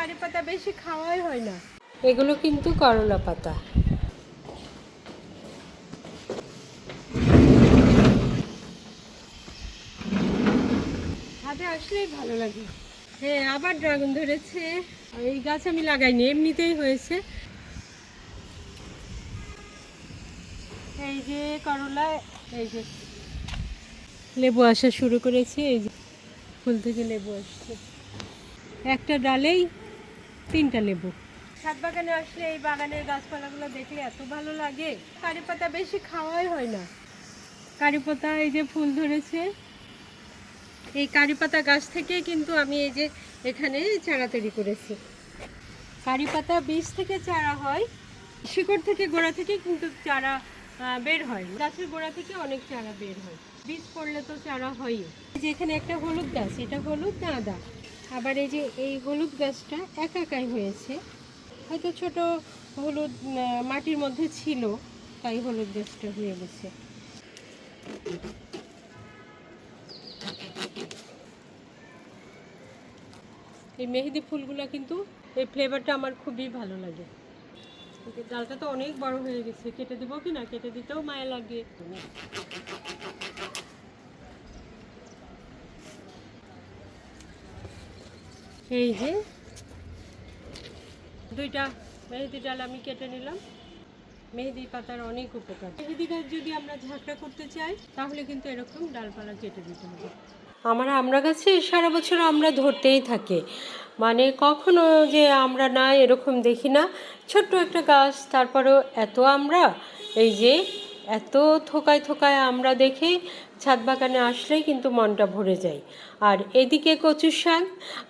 কারি পাতা বেশি খাওয়াই হয় না। এগুলো কিন্তু করলা পাতা। হাতে আসলেই ভালো লাগে। হ্যাঁ আবার ড্রাগন ধরেছে। এই গাছ আমি লাগাইনি এমনিতেই হয়েছে। এই যে করলা এই যে লেবু আসা শুরু করেছে এই যে ফুল থেকে লেবু আসছে। একটা ডালেই তিনটা লেবু। ছাদ বাগানে আসলে এই বাগানের গাছপালাগুলো দেখলে এত ভালো লাগে কারি পাতা বেশি খাওয়াই হয় না। কারি পাতা এই যে ফুল ধরেছে। এই কারি পাতা গাছ থেকে কিন্তু আমি এই যে এখানে চারা তৈরি করেছি। কারি পাতা বীজ থেকে চারা হয় শিকড় থেকে গোড়া থেকে কিন্তু চারা বের হয়। গাছের গোড়া থেকে অনেক চারা বের হয়। বীজ পড়লে তো চারা হয়ই। এই যে এখানে একটা হলুদ গাছ এটা হলুদ আদা? আবার এই যে এই হলুদ গাছটা একাকাই হয়েছে। হয়তো ছোট হলুদ মাটির মধ্যে ছিল, তাই হলুদ গাছটা হয়ে গেছে। এই মেহেদি ফুলগুলো কিন্তু, এই ফ্লেভারটা আমার খুবই ভালো লাগে। ডালটা তো অনেক বড় হয়ে গেছে, কেটে দেবো কি না? কেটে দিতেও মায়া লাগে। এই যে। দুইটা মেহেদি ডাল আমি কেটে নিলাম। মেহেদি পাতার অনেক উপকার। মেহেদি গাছ যদি আমরা ঝাঁকড়া করতে চাই তাহলে কিন্তু এরকম ডালপালা কেটে দিতে হবে। আমার আমরা গাছে সারা বছর আমরা ধরতেই থাকে। মানে কখনো যে আমরা না এরকম দেখি না। ছোট্ট একটা গাছ তারপরেও এত আমরা এই যে এত থোকায় থোকায় আমরা দেখে ছাদ বাগানে আসলেই কিন্তু মনটা ভরে যায়। আর এদিকে কচু শাক,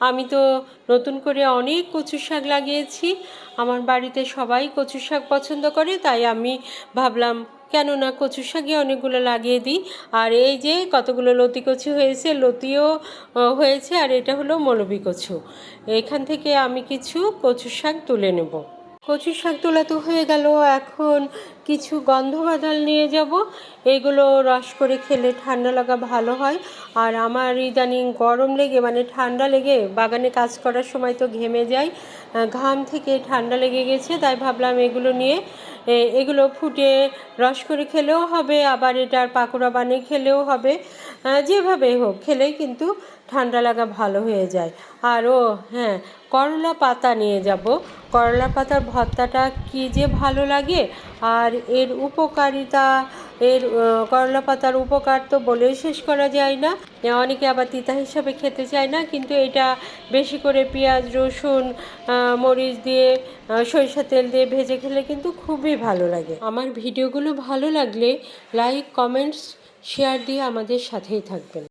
আমি তো নতুন করে অনেক কচু শাক লাগিয়েছি। আমার বাড়িতে সবাই কচু শাক পছন্দ করে, তাই আমি ভাবলাম কেননা কচু শাকে অনেকগুলো লাগিয়ে দিই। আর এই যে কতগুলো লতি কচু হয়েছে, লতিও হয়েছে, আর এটা হলো মৌলবি কচু। এখান থেকে আমি কিছু কচু শাক তুলে নেব। কচু শাক তোলা তো হয়ে গেল এখন কিছু গন্ধ বাদাল নিয়ে যাব। এগুলো রস করে খেলে ঠান্ডা লাগা ভালো হয়। আর আমার ইদানিং গরম লেগে মানে ঠান্ডা লেগে বাগানে কাজ করার সময় তো ঘেমে আহ, ঘাম থেকে ঠান্ডা লেগে গেছে তাই ভাবলাম এগুলো নিয়ে এগুলো ফুটে রস করে খেলেও হবে আবার এটার পাকোড়া বানিয়ে খেলেও হবে। আহ, যেভাবে হোক খেলেই কিন্তু ঠান্ডা লাগা ভালো হয়ে যায়। আর ও হ্যাঁ করলা পাতা নিয়ে যাব। করলা পাতার ভর্তাটা কী যে ভালো লাগে আর এর উপকারিতা এর করলা পাতার উপকার তো বলেই শেষ করা যায় না। অনেকে আবার তিতা হিসাবে খেতে চায় না, কিন্তু এটা বেশি করে পেঁয়াজ, রসুন মরিচ দিয়ে সরিষা তেল দিয়ে ভেজে খেলে কিন্তু খুবই ভালো লাগে। আমার ভিডিওগুলো ভালো লাগলে লাইক, কমেন্টস, শেয়ার দিয়ে আমাদের সাথেই থাকবেন।